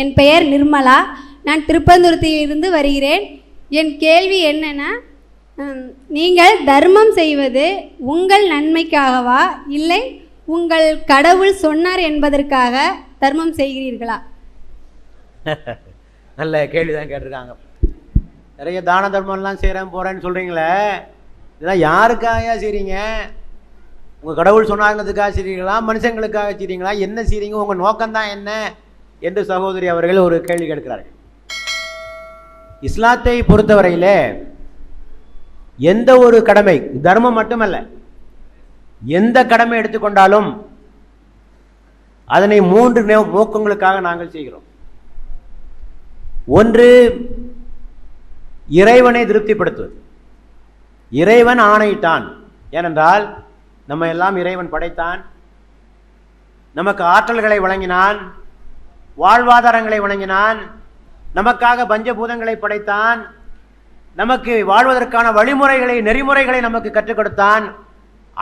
என் பெயர் நிர்மலா. நான் திருப்பந்துரத்திலிருந்து வருகிறேன். என் கேள்வி என்னென்னா நீங்கள் தர்மம் செய்வது உங்கள் நன்மைக்காகவா? இல்லை உங்கள் கடவுள் சொன்னார் என்பதற்காக தர்மம் செய்கிறீர்களா? நல்ல கேள்வி தான் கேட்டிருக்காங்க. நிறைய தான தர்மம்லாம் செய்கிறேன் போகிறேன்னு சொல்கிறீங்களே இதெல்லாம் யாருக்காக செய்கிறீங்க உங்கள் கடவுள் சொன்னாங்கிறதுக்காக செய்கிறீங்களா மனுஷங்களுக்காக செய்கிறீங்களா என்ன செய்கிறீங்க உங்கள் நோக்கம்தான் என்ன? என்று சகோதரி அவர்கள் ஒரு கேள்வி கேட்கிறார்கள். இஸ்லாத்தை பொறுத்தவரையிலே எந்த ஒரு கடமை தர்மம் மட்டுமல்ல எந்த கடமை எடுத்துக்கொண்டாலும் அதனை மூன்று நோக்கங்களுக்காக நாங்கள் செய்கிறோம். ஒன்று இறைவனை திருப்திப்படுத்துவது. இறைவன் ஆணையிட்டான். ஏனென்றால் நம்ம எல்லாம் இறைவன் படைத்தான். நமக்கு ஆற்றல்களை வழங்கினான். வாழ்வாதாரங்களை வழங்கினான் நமக்காக பஞ்சபூதங்களை படைத்தான். நமக்கு வாழ்வதற்கான வழிமுறைகளை நெறிமுறைகளை நமக்கு கற்றுக் கொடுத்தான்.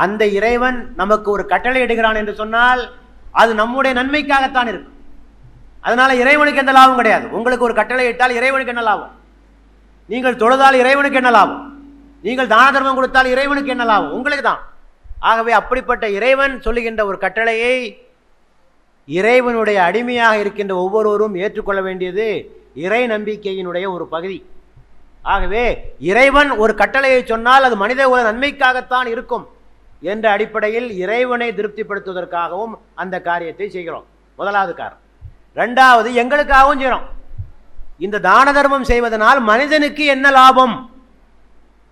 அந்த இறைவன் நமக்கு ஒரு கட்டளை இடுகிறான் என்று சொன்னால் அது நம்முடைய நன்மைக்காகத்தான் இருக்கும். அதனால இறைவனுக்கு எந்த லாபம் கிடையாது. உங்களுக்கு ஒரு கட்டளை இட்டால் இறைவனுக்கு என்ன லாபம்? நீங்கள் தொழுதால் இறைவனுக்கு என்ன லாபம்? நீங்கள் தான தர்மம் கொடுத்தால் இறைவனுக்கு என்ன லாபம்? உங்களுக்கு தான் ஆகவே அப்படிப்பட்ட இறைவன் சொல்லுகின்ற ஒரு கட்டளையை இறைவனுடைய அடிமையாக இருக்கின்ற ஒவ்வொருவரும் ஏற்றுக்கொள்ள வேண்டியது இறை நம்பிக்கையினுடைய ஒரு பகுதி. ஆகவே இறைவன் ஒரு கட்டளையை சொன்னால் அது மனித குல நன்மைக்காகத்தான் இருக்கும் என்ற அடிப்படையில் இறைவனை திருப்திப்படுத்துவதற்காகவும் அந்த காரியத்தை செய்கிறோம். முதலாவது காரணம். ரெண்டாவது எங்களுக்காகவும் செய்கிறோம். இந்த தான தர்மம் செய்வதனால் மனிதனுக்கு என்ன லாபம்?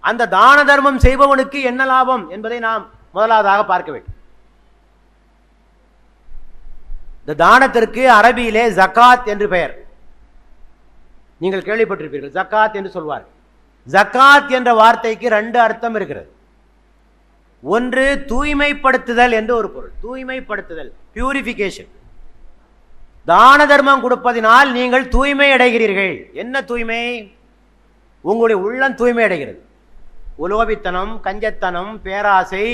அந்த தான தர்மம் செய்பவனுக்கு என்ன லாபம் என்பதை நாம் முதலாவதாக பார்க்க வேண்டும். இந்த தானத்திற்கு அரபியிலே ஜகாத் என்று பெயர். நீங்கள் கேள்விப்பட்டிருப்பீர்கள் ஜகாத் என்று சொல்வார் ஜகாத் என்ற வார்த்தைக்கு ரெண்டு அர்த்தம் இருக்கிறது. ஒன்று தூய்மைப்படுத்துதல் என்று ஒரு பொருள். தூய்மைப்படுத்துதல் பியூரிஃபிகேஷன் தான தர்மம் கொடுப்பதினால் நீங்கள் தூய்மை அடைகிறீர்கள். என்ன தூய்மை? உங்களுடைய உள்ளம் தூய்மை அடைகிறது. உலோபித்தனம் கஞ்சத்தனம் பேராசை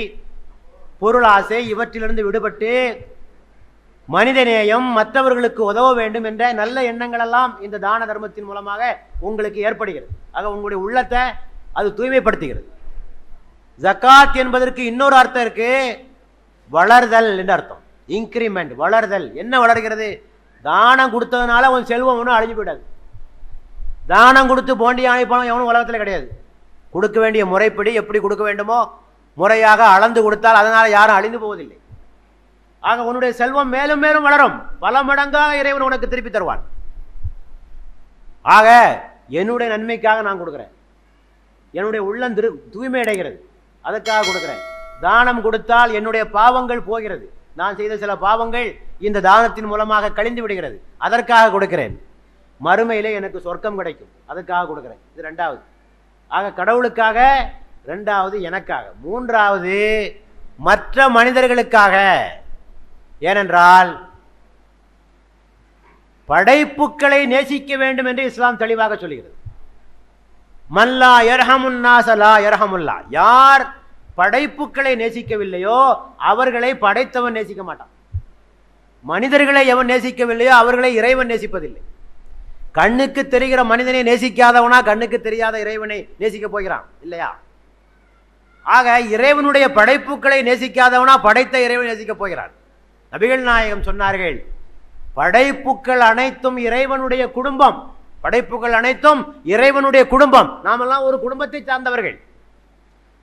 பொருளாசை இவற்றிலிருந்து விடுபட்டு மனிதநேயம் மற்றவர்களுக்கு உதவ வேண்டும் என்ற நல்ல எண்ணங்கள் எல்லாம் இந்த தான தர்மத்தின் மூலமாக உங்களுக்கு ஏற்படுகிறது. ஆக உங்களுடைய உள்ளத்தை அது தூய்மைப்படுத்துகிறது. ஜகாத் என்பதற்கு இன்னொரு அர்த்தம் இருக்கு. வளர்தல் என்று அர்த்தம். இன்க்ரிமெண்ட் வளர்தல். என்ன வளர்கிறது? தானம் கொடுத்ததுனால உன் செல்வம் ஒன்றும் அழிஞ்சு போயிடாது. தானம் கொடுத்து போண்டி ஆணைப்பணம் எவனும் உலகத்தில் கிடையாது. கொடுக்க வேண்டிய முறைப்படி எப்படி கொடுக்க வேண்டுமோ முறையாக அளந்து கொடுத்தால் அதனால் யாரும் அழிந்து போவதில்லை. ஆக உன்னுடைய செல்வம் மேலும் மேலும் வளரும். பல மடங்காக இறைவன் உனக்கு திருப்பி தருவான். ஆக என்னுடைய நன்மைக்காக நான் கொடுக்குறேன். என்னுடைய உள்ளம் திரு தூய்மை அடைகிறது. அதுக்காக கொடுக்குறேன். தானம் கொடுத்தால் என்னுடைய பாவங்கள் போகிறது. நான் செய்த சில பாவங்கள் இந்த தானத்தின் மூலமாக கழிந்து விடுகிறது. அதற்காக கொடுக்கிறேன். மறுமையிலே எனக்கு சொர்க்கம் கிடைக்கும். அதுக்காக கொடுக்குறேன். இது ரெண்டாவது. ஆக கடவுளுக்காக ரெண்டாவது எனக்காக. மூன்றாவது மற்ற மனிதர்களுக்காக. ஏனென்றால் படைப்புக்களை நேசிக்க வேண்டும் என்று இஸ்லாம் தெளிவாக சொல்கிறது. மல்லா யர்ஹமுன்னாசலா யர்ஹமுல்லா யார் படைப்புக்களை நேசிக்கவில்லையோ அவர்களை படைத்தவன் நேசிக்க மாட்டான். மனிதர்களை எவன் நேசிக்கவில்லையோ அவர்களை இறைவன் நேசிப்பதில்லை. கண்ணுக்கு தெரிகிற மனிதனை நேசிக்காதவனா கண்ணுக்கு தெரியாத இறைவனை நேசிக்க போகிறான் இல்லையா? ஆக இறைவனுடைய படைப்புக்களை நேசிக்காதவனா படைத்த இறைவன் நேசிக்க போகிறான். நபிகள் நாயகம் சொன்னார்கள் படைப்புக்கள் அனைத்தும் இறைவனுடைய குடும்பம். படைப்புகள் அனைத்தும் இறைவனுடைய குடும்பம். நாமெல்லாம் ஒரு குடும்பத்தை சார்ந்தவர்கள்.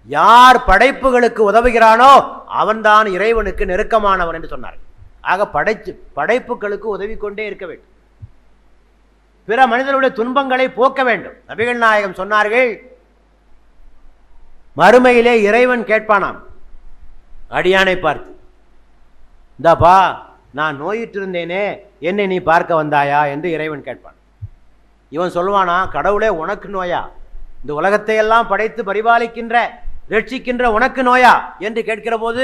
யார் படைப்புகளுக்கு உதவுகிறானோ அவன்தான் இறைவனுக்கு நெருக்கமானவன் என்று சொன்னார் ஆக படைச்சு படைப்புகளுக்கு உதவி கொண்டே இருக்க வேண்டும். பிற மனிதனுடைய துன்பங்களை போக்க வேண்டும். நபிகள் நாயகம் சொன்னார்கள் மறுமையிலே இறைவன் கேட்பானாம். அடியானை பார்த்து. இந்தாப்பா நான் நோயிட்டு இருந்தேனே என்னை நீ பார்க்க வந்தாயா என்று இறைவன் கேட்பான். இவன் சொல்லுவானா கடவுளே உனக்கு நோயா? இந்த உலகத்தை எல்லாம் படைத்து பரிபாலிக்கின்ற ரட்சிக்கின்ற உனக்கு நோயா? என்று கேட்கிற போது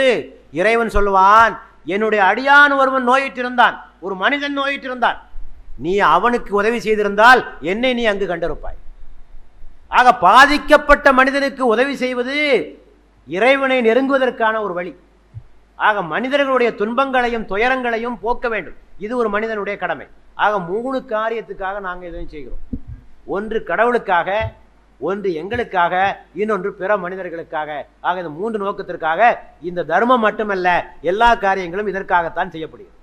இறைவன் சொல்லுவான் என்னுடைய அடியான் ஒருவன் நோயிட்டிருந்தான் ஒரு மனிதன் நோயிட்டிருந்தான். நீ அவனுக்கு உதவி செய்திருந்தால் என்னை நீ அங்கு கண்டிருப்பாய். ஆக பாதிக்கப்பட்ட மனிதனுக்கு உதவி செய்வது இறைவனை நெருங்குவதற்கான ஒரு வழி. ஆக மனிதர்களுடைய துன்பங்களையும் துயரங்களையும் போக்க வேண்டும். இது ஒரு மனிதனுடைய கடமை. ஆக மூணு காரியத்துக்காக நாங்கள் இதையும் செய்கிறோம். ஒன்று கடவுளுக்காக ஒன்று எங்களுக்காக இன்னொன்று பிற மனிதர்களுக்காக. ஆக இந்த மூன்று நோக்கத்திற்காக இந்த தர்மம் மட்டுமல்ல எல்லா காரியங்களும் இதற்காகத்தான் செய்யப்படுகிறது.